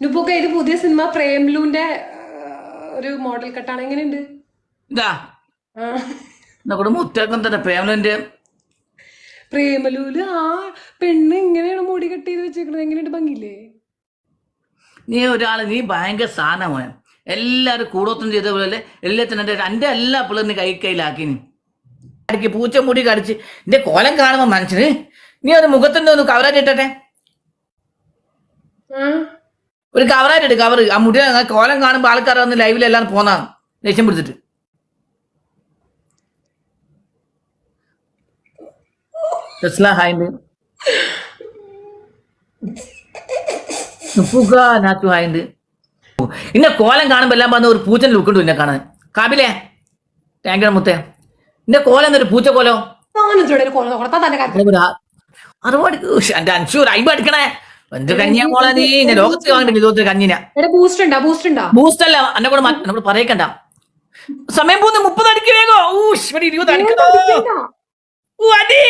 നുപ്പൊക്കെ ഇത് പുതിയ സിനിമ പ്രേംലുവിന്റെ ഒരു മോഡൽ കട്ടാണ് എങ്ങനെയുണ്ട്? ഇതാ. നമ്മുടെ മുത്തേക്കം തന്നെ പേമലിന്റെ പ്രേമലൂൽ ആ പെണ്ണ് ഇങ്ങനെയാണ് മുടി കെട്ടി ചെയ്ത് വെച്ചേക്കുന്നത് എങ്ങനെയുണ്ട്? ഭംഗിയില്ലേ? നീ ഒരാൾ നീ ഭയങ്കര സാധനമാണ് എല്ലാരും കൂടോത്രം ചെയ്ത പോലെ എല്ലാത്തിനും എന്റെ എന്റെ എല്ലാ പിള്ളേരും നീ കൈ കയ്യിലാക്കി നീ അടിക്ക് പൂച്ച മുടി കടിച്ച് എന്റെ കോലം കാണുമ്പോൾ മനസ്സിന്. നീ ഒരു മുഖത്തിന്റെ ഒന്ന് ആ. ഒരു കവറായിട്ട് ഇട്ട് കവർ ആ മുടി കോലം കാണുമ്പോൾ ആൾക്കാർ വന്ന് ലൈവിലെല്ലാം പോന്നാണ് ലക്ഷ്യം പിടിച്ചിട്ട്. ടെസ്ല ഹായിണ്ട് ഉപ്പുക നാച്ചു ഹായിണ്ട് ഇന്നെ കോലം കാണുമ്പോ എല്ലാം പറഞ്ഞ ഒരു പൂച്ചൻ ലുക്കുണ്ടു എന്നെ കാണാൻ. കാബിലേ? താങ്ക് മുത്തേ. ഇന്റെ കോലം എന്നൊരു പൂച്ച കോലോ അറുപത് എന്റെ അൻഷൂർ അയിമ്പ അടിക്കണേ. എന്ത് കഞ്ഞിയാ മോളെ നീ ഞാൻ ലോകത്ത് വാങ്ങണ്ട കഞ്ഞിനാ ബൂസ്റ്റ് ഉണ്ടാ? ബൂസ്റ്റ് ഉണ്ടാ? ബൂസ്റ്റ് അല്ല എന്നെ കൂടെ എന്നോട് പറയക്കണ്ട. സമയം പോകുന്ന മുപ്പത് അടിക്ക് വേഗോ. ഊഷ് ഇവിടെ ഇരുപത് അടിക്കണോ അടി.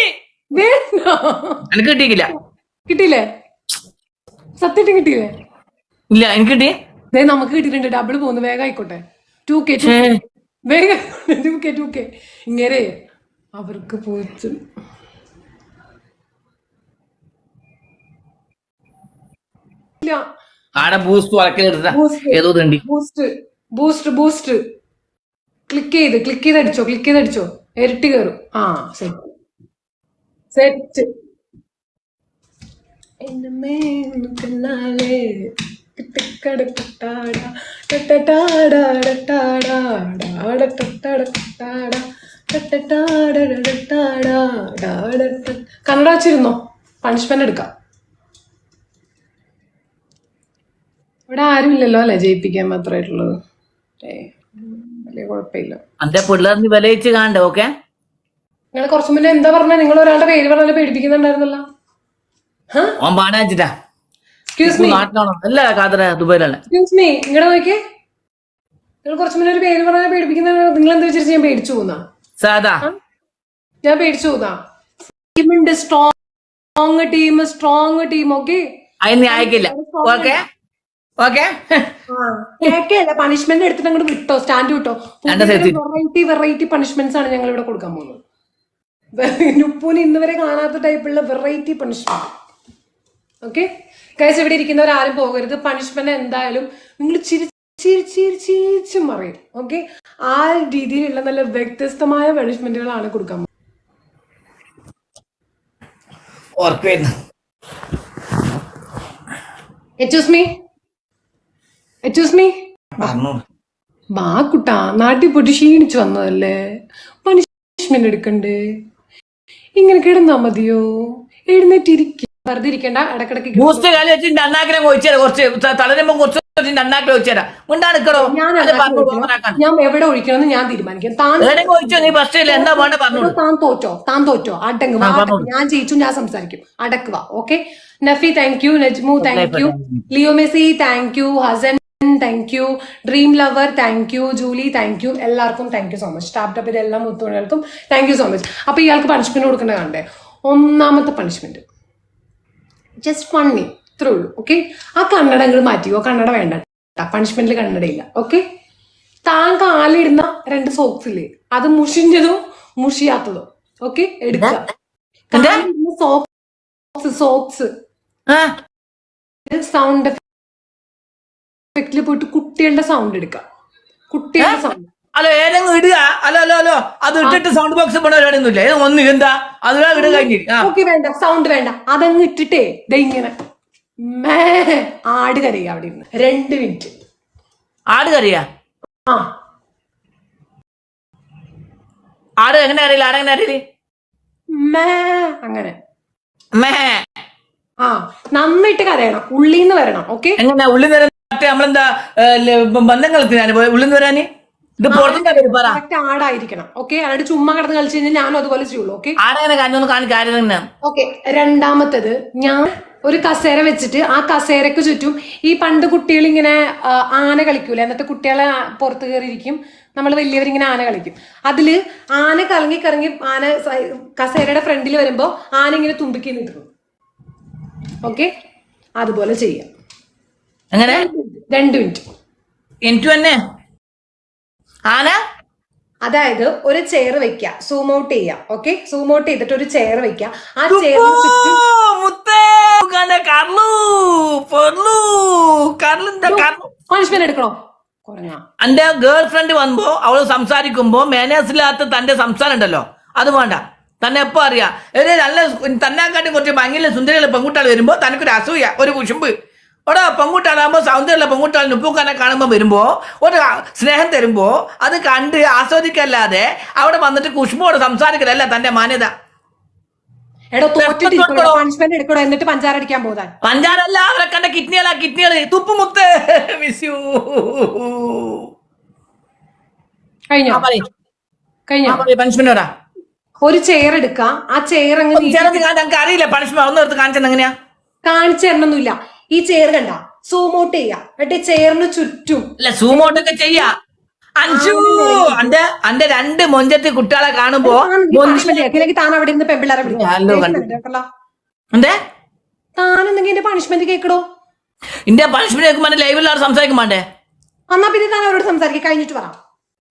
എനിക്ക് കിട്ടിയില്ല കിട്ടിയില്ലേ? സത്യത്തിൽ കിട്ടിയില്ലേ? ഇല്ല എനിക്ക് കിട്ടി. ദേ നമുക്ക് കിട്ടിയിട്ടുണ്ട്. ഡബിൾ പോകുന്നു. വേഗം ആയിക്കോട്ടെ. ടു കെ വേഗം. ടു കെ ടു കെ ഇങ്ങനെ അവർക്ക് പോച്ചു ആടെ ബൂസ്റ്റ്. ഏതോ തണ്ടി ബൂസ്റ്റ് ബൂസ്റ്റ് ബൂസ്റ്റ് ക്ലിക്ക് ചെയ്ത് ക്ലിക്ക് ചെയ്ത് അടിച്ചോ ക്ലിക്ക് ചെയ്ത് അടിച്ചോ. ഇരട്ടി കയറും ആ സെറ്റ് സെറ്റ് കണ്ണട വെച്ചിരുന്നോ? പണിഷ്മെന്റ് എടുക്കാം. ഇവിടെ ആരും ആരുമില്ലല്ലോ അല്ലെ ജയിപ്പിക്കാൻ മാത്രമായിട്ടുള്ളത്? വലിയ കുഴപ്പമില്ല. അന്റെ പിള്ളേറിന് വിലയിച്ച് കാണണ്ട ഓക്കെ? നിങ്ങൾ കുറച്ചു മുന്നേ എന്താ പറഞ്ഞ? നിങ്ങൾ ഒരാളുടെ പേര് പറഞ്ഞാലും പേടിപ്പിക്കുന്നുണ്ടായിരുന്നല്ലോ. ഓൻ പാടാച്ചിട്ടാ എക്സ്ക്യൂസ് മീ അല്ല കാതറ എക്സ്ക്യൂസ് മീ നോക്കിയേ. നിങ്ങൾ കുറച്ചു മുന്നേ ഒരു പേര് പറഞ്ഞാൽ പേടിപ്പിക്കുന്ന നിങ്ങൾ എന്താ ഞാൻ പേടിച്ചു പോന്നാ? സാധാ ഞാൻ പേടിച്ചു പോന്നാ? ടീമുണ്ട് strong team strong team okay അതിന് നീ അയക്കില്ല ഓക്കെ? ഓക്കെ പണിഷ്മെന്റ് എടുത്തിട്ട് അങ്ങോട്ട് വിട്ടോ സ്റ്റാൻഡ് വിട്ടോ. വെറൈറ്റി വെറൈറ്റി പണിഷ്മെന്റ്സ് ആണ് ഞങ്ങൾ ഇവിടെ കൊടുക്കാൻ പോകുന്നത്. നുപ്പൂന് ഇന്ന് വരെ കാണാത്ത ടൈപ്പുള്ള വെറൈറ്റി പണിഷ്മെന്റ് ഓക്കെ കഴിച്ച് ഇവിടെ ഇരിക്കുന്നവർ ആരും പോകരുത്. പണിഷ്മെന്റ് എന്തായാലും നിങ്ങൾ ചിരി ചിരി ചിരി ചിരിച്ചും മറിയും ഓക്കെ ആ രീതിയിലുള്ള നല്ല വ്യത്യസ്തമായ പണിഷ്മെന്റുകളാണ് കൊടുക്കാൻ പോകുന്നത്. എച്ചൂസ് മീ മീ പറഞ്ഞു. വാ കുട്ടാ നാട്ടിൽ പോയിട്ട് ക്ഷീണിച്ചു വന്നതല്ലേ? പണിഷ്മെന്റ് എടുക്കണ്ടേ? ഇങ്ങനെ കിടന്നാ മതിയോ? എഴുന്നേറ്റിരിക്ക. വെറുതെ ഇരിക്കണ്ട ഇടക്കിടക്ക് കിട- ബൂസ്റ്റ് അണ്ണാക്കിനെ കൊഴിച്ചേരാ കുറച്ച് തളരുമ്പോ കുറച്ച് അണ്ണാക്കിനെ നിക്കണോ ഞാൻ എവിടെ ഒഴിക്കണമെന്ന് ഞാൻ തീരുമാനിക്കാം. താൻ നീ എന്താ വേണ്ട പറഞ്ഞു താൻ തോറ്റോ? താൻ തോറ്റോ? അടങ്ങ്. വാ, ആ, പറഞ്ഞോളൂ. ഞാൻ ജയിച്ചു ഞാൻ സംസാരിക്കും. അടക്കുക okay Nafi thank you Najmu thank you Leo Messi thank you Hasan thank you dream lover thank you Julie thank you എല്ലാവർക്കും thank you so much tap tap ചെയ്ത എല്ലാ മുത്തുമണികൾക്കും താങ്ക് യു സോ മച്ച് അപ്പൊ ഇയാൾക്ക് punishment കൊടുക്കേണ്ട കണ്ടേ ഒന്നാമത്തെ punishment just funny ഇത്രേ ഉള്ളൂ ഓക്കെ ആ കണ്ണട നിങ്ങൾ മാറ്റിയോ കണ്ണട വേണ്ട. പണിഷ്മെന്റിൽ കണ്ണടയില്ല ഓക്കെ താൻ കാലിടുന്ന രണ്ട് സോക്സ് ഇല്ലേ? അത് മുഷിഞ്ഞതോ? മുഷിയാത്തതോ? ഓക്കെ എടുക്കുക സോക്സ് സോക്സ് സൗണ്ട് എഫക്റ്റിൽ പോയിട്ട് കുട്ടികളുടെ സൗണ്ട് എടുക്കാം. കുട്ടികളുടെ സൗണ്ട് ഹലോ ഏതെങ്കിലും ഇടുക. ഹലോ ഹലോ അല്ലോ അത് ഇട്ടിട്ട് സൗണ്ട് ബോക്സ് പോണ പരിപാടിയൊന്നുമില്ല ഏത് ഒന്ന് എന്താ? അത് ഇട കഴിഞ്ഞ് ഓക്കെ വേണ്ട. സൗണ്ട് വേണ്ട. അതങ്ങ് ഇട്ടിട്ടേ ദേ ഇങ്ങനെ. മേ ആട് കരയ അവിടെ ഇരുന്ന്. രണ്ട് മിനിറ്റ്. ആട് കരയ? ആ. ആട് എങ്ങനെ അറിയില്ല ആടെങ്ങനെ അറിയില്ലേ മേ അങ്ങനെ. മേ. ആ നന്നായിട്ട് കരയണം. ഉള്ളിന്ന് വരണം. ഓക്കെ? എങ്ങനെ? ഉള്ളിൽ നിന്ന് നമ്മളെന്താ ബന്ധങ്ങളത്തിന് ഉള്ളിൽ നിന്ന് വരാന്? ഇത് പുറത്തുനിന്ന് വരും പറ. കറക്റ്റ് ആടായിരിക്കണം ഓക്കെ അല്ലാണ്ട് ചുമ്മാ കിടന്ന് കളിച്ചു കഴിഞ്ഞാൽ ഞാനും അതുപോലെ ചെയ്യുള്ളൂ ഓക്കെ ആടെങ്ങനെ ഓക്കെ രണ്ടാമത്തത് ഞാൻ ഒരു കസേര വെച്ചിട്ട് ആ കസേരക്ക് ചുറ്റും ഈ പണ്ട് കുട്ടികൾ ഇങ്ങനെ ആന കളിക്കൂല? എന്നിട്ട് കുട്ടികളെ പുറത്ത് കയറിയിരിക്കും നമ്മൾ വലിയവരിങ്ങനെ ആന കളിക്കും. അതിൽ ആന കറങ്ങി കറങ്ങി ആന കസേരയുടെ ഫ്രണ്ടിൽ വരുമ്പോ ആന ഇങ്ങനെ തുമ്പിക്ക് ഓക്കെ അതുപോലെ ചെയ്യാം. എങ്ങനെ? രണ്ട് മിനിറ്റ് എനിക്ക് തന്നെ ആന? അതായത് ഒരു ചെയർ വെക്കുക സൂം ഔട്ട് ചെയ്യാം. ഓക്കെ സൂം ഔട്ട് ചെയ്തിട്ട് ഒരു ചെയർ വെക്കുക ആ ചെയർ പണിഷ്മെന്റ് എടുക്കണോ? എന്റെ ഗേൾ ഫ്രണ്ട് വന്നപ്പോ അവൾ സംസാരിക്കുമ്പോ മാനേഴ്സില്ലാത്ത തന്റെ സംസാരം ഉണ്ടല്ലോ. അത് വേണ്ട. തന്നെ എപ്പോ അറിയാം? ഒരു നല്ല തന്നെക്കാട്ടി കുറച്ച് ഭംഗിയുള്ള സുന്ദരിയുള്ള പെൺകുട്ടികൾ വരുമ്പോ തനക്കൊരു അസൂയ ഒരു കുശുമ്പ്. ഇവിടെ പെൺകുട്ടാലാകുമ്പോൾ സൗന്ദര്യമുള്ള പെൺകുട്ടികൾ നുപ്പൂക്കാനെ കാണുമ്പോൾ വരുമ്പോൾ ഒരു സ്നേഹം തരുമ്പോൾ അത് കണ്ട് ആസ്വദിക്കല്ലാതെ അവിടെ വന്നിട്ട് കുഷ്മോട് സംസാരിക്കലല്ല തന്റെ മാന്യത. എന്നിട്ട് പഞ്ചാര അടിക്കാൻ പോകാൻ. പഞ്ചാരല്ല അവരെ കണ്ട കിഡ്നികളാ കിഡ്നികൾ. തുപ്പുമുത്ത്. മിസ് യു കഴിഞ്ഞോ? കഴിഞ്ഞോ? പണിഷ്മെന്റ് ഒരു ചെയർ എടുക്കാം. ആ ചെയർ അങ്ങ് നീ- ചെറുത് ഞങ്ങൾക്ക് അറിയില്ല പണിഷ്മെന്റ് ഒന്ന് എടുത്ത് കാണിച്ചെന്ന് എങ്ങനെയാ കാണിച്ചു ഈ ചെയർ കണ്ട. സൂം ഔട്ട് ചെയ്യാ. എന്നിട്ട് ചെയറിന് ചുറ്റും. അല്ല സൂമോട്ടൊക്കെ ചെയ്യാ. അഞ്ചു അന്റെ അന്റെ രണ്ട് മൊഞ്ചത്തെ കുട്ടികളെ കാണുമ്പോ കേൾക്കില്ലെങ്കിൽ താൻ അവിടെ ഇരുന്ന് പെമ്പിള്ളാരെ എന്തേ താൻ എന്തെങ്കിലും എന്റെ പണിഷ്മെന്റ് കേക്കടോ എന്റെ പണിഷ്മെന്റ് കേൾക്കുമ്പോ ലൈവിൽ ആൾ സംസാരിക്കും വേണ്ടേ എന്നാ പിന്നെ താൻ അവരോട് സംസാരിക്കാൻ കഴിഞ്ഞിട്ട് പറ.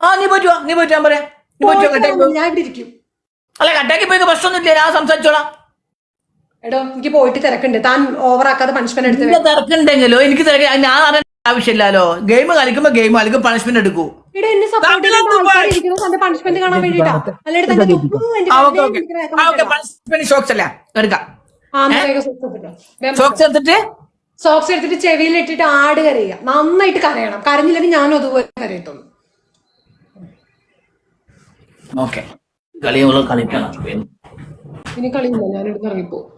ആ നീ പോറ്റുവാ നീ പോറ്റുവാൻ പറയാ. നീ പോറ്റുവാ ഞാൻ ഇവിടെ ഇരിക്കും. അല്ല കട്ടാക്കി പോയി പ്രശ്നമൊന്നുമില്ല. ഞാൻ സംസാരിച്ചോളാം. എടോ എനിക്ക് പോയിട്ട് തിരക്കുണ്ട്. താൻ ഓവറാക്കാതെ പണിഷ്മെന്റ് എടുത്ത് തിരക്കുണ്ടെങ്കിലോ? എനിക്ക് തിരക്ക് ഞാൻ അറിയേണ്ട ആവശ്യമില്ലല്ലോ. ഗെയിം കളിക്കുമ്പോ ഗെയിം കളിക്കും പണിഷ്മെന്റ് എടുക്കൂ. ഇവിടെ എന്നെ സപ്പോർട്ട് ചെയ്യുന്ന തന്റെ പണിഷ്മെന്റ് കാണാൻ വേണ്ടിട്ടാ. തന്റെ പണിഷ്മെന്റ് ഷോക്സ് അല്ല? എടുക്കാം. ഷോക്സ് എടുത്തിട്ട്? സോക്സ് എടുത്തിട്ട് ചെവിയിൽ ഇട്ടിട്ട് ആട് കരയുക. നന്നായിട്ട് കരയണം. കരഞ്ഞില്ലെങ്കിൽ ഞാനും അതുപോലെ കരയത്തുള്ളൂ. ഓക്കെ. കളിയുള്ള കളിക്കണം. ഇനി കളിയില്ല ഞാൻ എടുത്ത്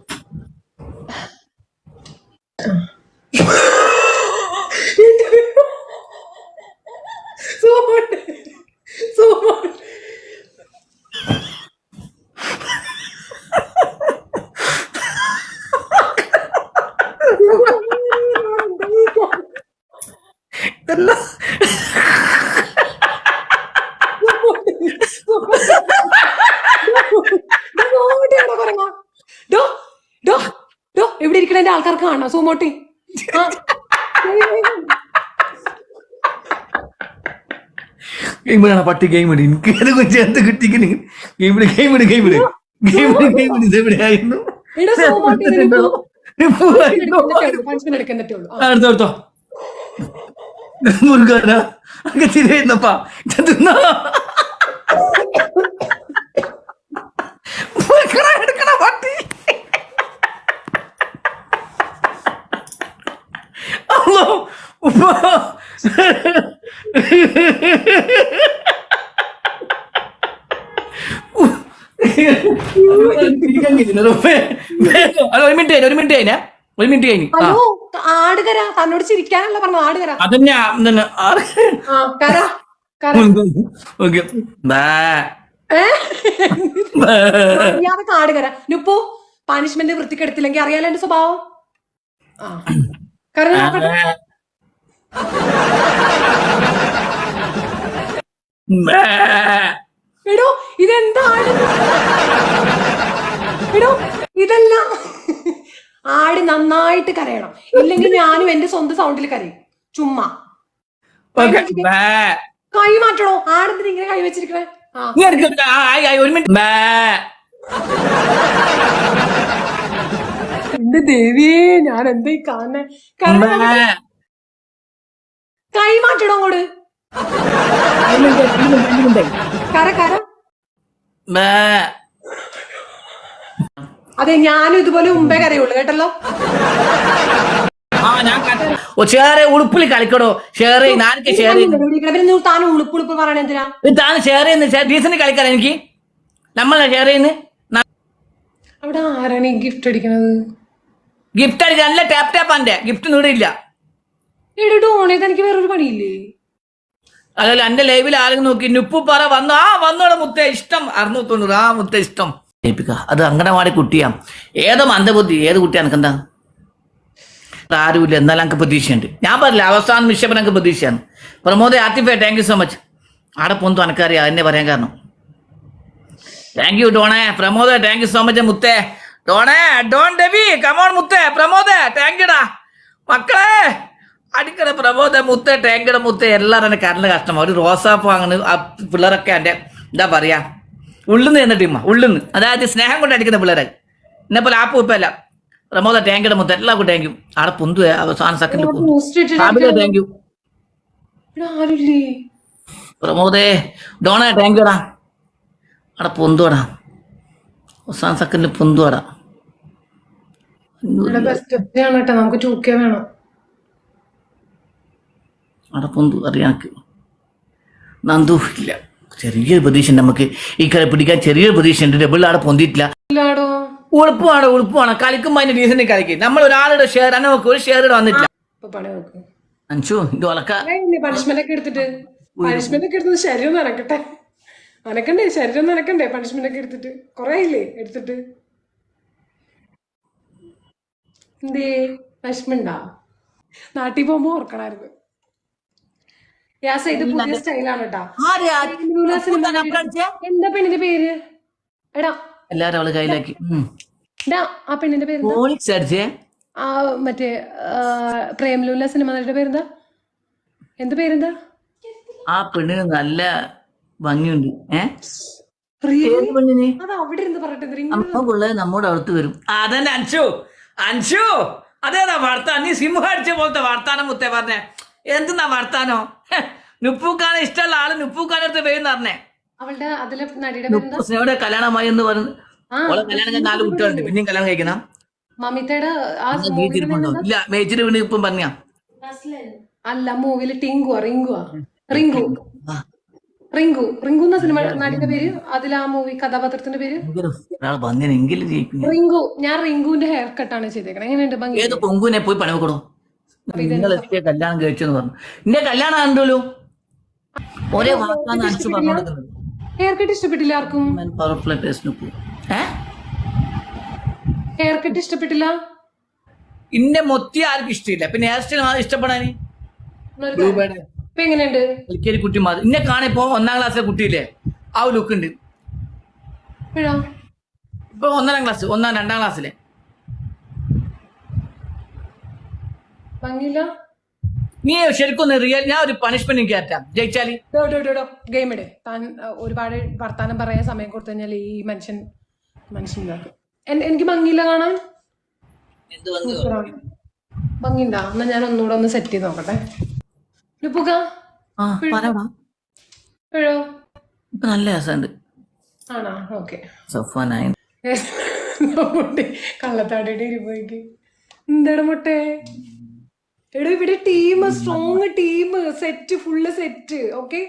എന്റെ ആൾക്കാർക്ക് കാണാം സൂമോട്ടി. ഗെയിം ഇടാണ് പട്ടി ഗെയിം ഇടി. എനിക്ക് അത് ചേർത്ത് കിട്ടിക്കുന്നു ഗെയിം ഇട് ഗെയിം ഇട് ഗെയിം ഇട്. ഗെയിം ഇട് ഗെയിം ഇട്. ഇതെവിടെയായിരുന്നു അടുത്തോ സോമോട്ടി ഇപ്പൊ ആയിരുന്നു. പണിഷ്മെന്റ് എടുക്കണ്ടേ ഉള്ളൂ ആ, എടുത്തോ എടുത്തോ മുറുകാനാ അങ്ങ് തിരിയുന്നപ്പാ തിന്നാ മുറുക്കണ എടുക്കണ പട്ടി അല്ലോ ഉപ്പ അല്ല ഒരു മിനിറ്റ് കഴിഞ്ഞ ഒരു മിനിറ്റ് കഴിഞ്ഞ ഒരു മിനിറ്റ് കഴിഞ്ഞു. തന്നോട് ചിരിക്കാനല്ല കര അതന്നെ ഓക്കെ. പണിഷ്മെന്റ് വൃത്തിക്കെടുത്തില്ലെങ്കിൽ അറിയാലോ എന്റെ സ്വഭാവം? എടോ ഇതെന്താണ് എടോ ഇതെല്ലാം ആടി നന്നായിട്ട് കരയണം. ഇല്ലെങ്കിൽ ഞാനും എന്റെ സ്വന്തം സൗണ്ടിൽ കരയും. ചുമ്മാ. കൈ മാറ്റണോ? ആടെന്തിന് ഇങ്ങനെ കൈ വെച്ചിരിക്കണേ? ഒരു മിനിറ്റ്. എന്റെ ദേവിയെ ഞാൻ എന്താ ഈ കാണുന്നേ? കൈ മാറ്റണോ അങ്ങോട്ട്? കര കര. അതെ ഞാനും ഇതുപോലെ മുമ്പേ കരയുള്ളൂ കേട്ടല്ലോ? ഷെയർ ഉളുപ്പിൽ കളിക്കടോ. ഷെയർ ഞാനൊക്കെ ഷെയർ താൻ ഉളുപ്പ് ഉളുപ്പ് പറയണ എന്തിനാ? താൻ ഷെയർ ചെയ്യുന്ന ഡീസന്റ് കളിക്കാൻ എനിക്ക്? നമ്മളെ ഷെയർ ചെയ്യുന്ന? അവിടെ ആരാണ് ഈ ഗിഫ്റ്റ് അടിക്കണത്? ഗിഫ്റ്റ് അടിക്കാൻ നല്ല ടാപ്പ് ടാപ്പ് ആന്റെ ഗിഫ്റ്റ് നീടില്ല എടി ഡോണേത് എനിക്ക് വേറൊരു പണിയില്ലേ? അതല്ല എന്റെ ലൈവിൽ ആരെങ്കിലും നോക്കി നുപ്പു പറ വന്നു. ആ വന്നോടെ മുത്തേ ഇഷ്ടം. അറുന്നൂറ്റി തൊണ്ണൂറ് ആ മുത്തേ ഇഷ്ടം. ഏൽപ്പിക്ക അത് അങ്കണവാടി കുട്ടിയാ ഏതോ മന്ദബുദ്ധി ഏത് കുട്ടിയാ എനിക്കെന്താ ആരുമില്ല. എന്നാലും എനിക്ക് പ്രതീക്ഷയുണ്ട്. ഞാൻ പറഞ്ഞില്ല അവസാന നിക്ഷേപം എനിക്ക് പ്രതീക്ഷയാണ്. പ്രമോദ് ആത്തിഫേ താങ്ക് യു സോ മച്ച് ആടെ പോന്തു എനിക്കറിയാം അതിനെ പറയാൻ കാരണം. Thank you ഡോണേ. Pramod thank you so much മുത്തേ. ഡോണേ ഡോൺ ഡെബി കമോൺ മുത്തേ. പ്രമോദ് താങ്ക് യുടാ മക്കളെ അടിക്കട പ്രമോദ മുത്ത ടേങ്കട മുത്ത. എല്ലാവരും എന്റെ കരണ്ട് കഷ്ടമാണ് ഒരു റോസാപ്പ് അങ്ങനെ ആ പിള്ളേരൊക്കെ എന്റെ എന്താ പറയാ? ഉള്ളുന്ന് എന്ന ടീമാ ഉള്ളുന്ന്. അതായത് സ്നേഹം കൊണ്ട് അടിക്കുന്ന പിള്ളേരെ എന്നെ പോലെ ആപ്പ് ഉപ്പല്ല പ്രമോദ ടാങ്കിയുടെ മുത്ത എല്ലാവർക്കും ടാങ്കും യു അവിടെ പൊന്തു. അവസാന സെക്കൻഡിൽ താങ്ക് യു പ്രമോദേ ഡോണ ടാങ്ക് യുടാ അവിടെ പൊന്തുവാടാ. അവസാന സെക്കൻഡിൽ പൊന്തുടാ നമുക്ക് ടൂ കെ വേണം. അവിടെ പൊന്തു അറിയാക്ക് നന്ദു ഇല്ല. ചെറിയൊരു പ്രതീക്ഷ നമുക്ക് ഈ കളി പിടിക്കാൻ ചെറിയൊരു പ്രതീക്ഷ ഉണ്ട് ഡബിൾ ആടെ പൊന്തിയിട്ടില്ല. ഉളുപ്പമാണ് ഉളുപ്പമാണ്. കളിക്കുമ്പോൾ അതിന്റെ ഡീസന്റ് കളിക്കും. നമ്മൾ ഒരാളുടെ ഷെയർ ആണ് നോക്കും ഒരു ഷെയർ വന്നിട്ടില്ല. അഞ്ചു ഇത് ഒലക്ക പണിഷ്മെന്റ് ഒക്കെ എടുത്തിട്ട്. പണിഷ്മെന്റ് ഒക്കെ എടുത്തത് ശരീരം നനക്കട്ടെ നനക്കണ്ടേ ശരീരം നനക്കണ്ടേ പണിഷ്മെന്റ് ഒക്കെ എടുത്തിട്ട്. കൊറേ ഇല്ലേ എടുത്തിട്ട്? എന്തേ വിഷമുണ്ടാ നാട്ടിൽ പോകുമ്പോ ഓർക്കണായിരുന്നു. യാസ ഇത് പുതിയ സ്റ്റൈലാണ് കേട്ടാ എന്താ പെണ്ണിന്റെ പേര്? എടാ. എല്ലാരും അവൾ കയ്യിലാക്കി. ആ പെണ്ണിന്റെ പേര് ആ മറ്റേ പ്രേംലൂല സിനിമ നടിയുടെ പേരെന്താ? എന്ത് പേരെന്താ? ആ പെണ്ണിന് നല്ല ഭംഗിയുണ്ട്. ഏ? റിയ ഏത് പെണ്ണിന്? അവിടെ ഇരുന്ന് പറയട്ടെ അമ്മ പിള്ളേർ നമ്മുടെ അടുത്ത് വരും. അതന്നെ അൻഷു. അൻഷു. അതേതാ വാർത്ത? നീ സിംഹ അടിച്ച പോലത്തെ വാർത്താനം മുത്തേ പറഞ്ഞേ. എന്തെന്നാ വർത്താനോ? നുപ്പൂക്കാന ഇഷ്ടമുള്ള ആൾ നുപ്പൂക്കാനെ അടുത്ത് പേര് പറഞ്ഞേ. അവളുടെ അതിലെ നടിയുടെ സ്നേഹയുടെ കല്യാണമായി എന്ന് പറഞ്ഞു. ഓളെ കല്യാണം ഞാൻ നാല് കുട്ടികളുണ്ട്. പിന്നെയും കല്യാണം കഴിക്കണം. മമിതയുടെ ഇല്ല മേച്ചിട്ട് വീണ് ഇപ്പം പറഞ്ഞ. അല്ല മൂവിൽ ടിങ്കുവാ റിങ്കുവാ. റിങ്കു. റിങ്കു. റിങ്കു എന്ന സിനിമ നടിയുടെ പേര്? അതിൽ ആ മൂവി കഥാപാത്രത്തിന്റെ പേര്? റിങ്കു. ഞാൻ റിങ്കുവിന്റെ ഹെയർ കട്ടാണ് ചെയ്തേക്കണേ. എങ്ങനെയുണ്ട്? ഏത് പൊങ്കുനെ പോയി പണി വെക്കണോ നിങ്ങൾ എത്തിയ കല്യാണം കഴിച്ചെന്ന് പറഞ്ഞു. നിന്റെ കല്യാണം ആണ്ടല്ലോ ഒരേ വാക്കാന്ന് അടിച്ചു പറഞ്ഞോടുക്കുന്നത് ഹെയർ കട്ട് ഇഷ്ടപ്പെട്ടില്ല ആർക്കും? പവർഫുൾ ടേസ്റ്റ് ഏ? ഹെയർ കട്ട് ഇഷ്ടപ്പെട്ടില്ല? ഇന്റെ മൊത്തി ആർക്കും ഇഷ്ടമില്ല. പിന്നെ ഹെയർ സ്റ്റൈൽ ഇഷ്ടപ്പെടാന്? എങ്ങനെയുണ്ട്? എൽ കുട്ടി മാത്രം ഇന്നെ കാണിപ്പോ ഒന്നാം ക്ലാസ്സിലെ കുട്ടിയില്ലേ? ആ ലുക്ക് ഉണ്ട്. ഇപ്പൊ ഒന്നാം ക്ലാസ് ഒന്നാം രണ്ടാം ക്ലാസ്സിലെ ഭംഗിയില്ല? നീ ശരിക്കും ഒന്ന് റിയൽ ഞാൻ ഒരു പണിഷ്മെന്റ് എനിക്ക് കയറ്റാം ജയിച്ചാലി ഗെയിം ഇടേ. താൻ ഒരുപാട് വർത്താനം പറയാൻ സമയം കൊടുത്തു കഴിഞ്ഞാൽ ഈ മനുഷ്യൻ മനുഷ്യൻ എനിക്ക് ഭംഗിയില്ല കാണാൻ? ഭംഗിണ്ടാ എന്നാ ഞാൻ ഒന്നുകൂടെ ഒന്ന് സെറ്റ് ചെയ്ത് നോക്കട്ടെ. ലുപ്പുക ഇപ്പോഴോ ഇപ്പൊ നല്ല രസമുണ്ട്. ആണോ? ഓക്കെ. കള്ളത്താടിയുടെ ഇരുപോയിക്ക് എന്താണ് മുട്ടെ? എടോ ഇവിടെ team strong team set full set okay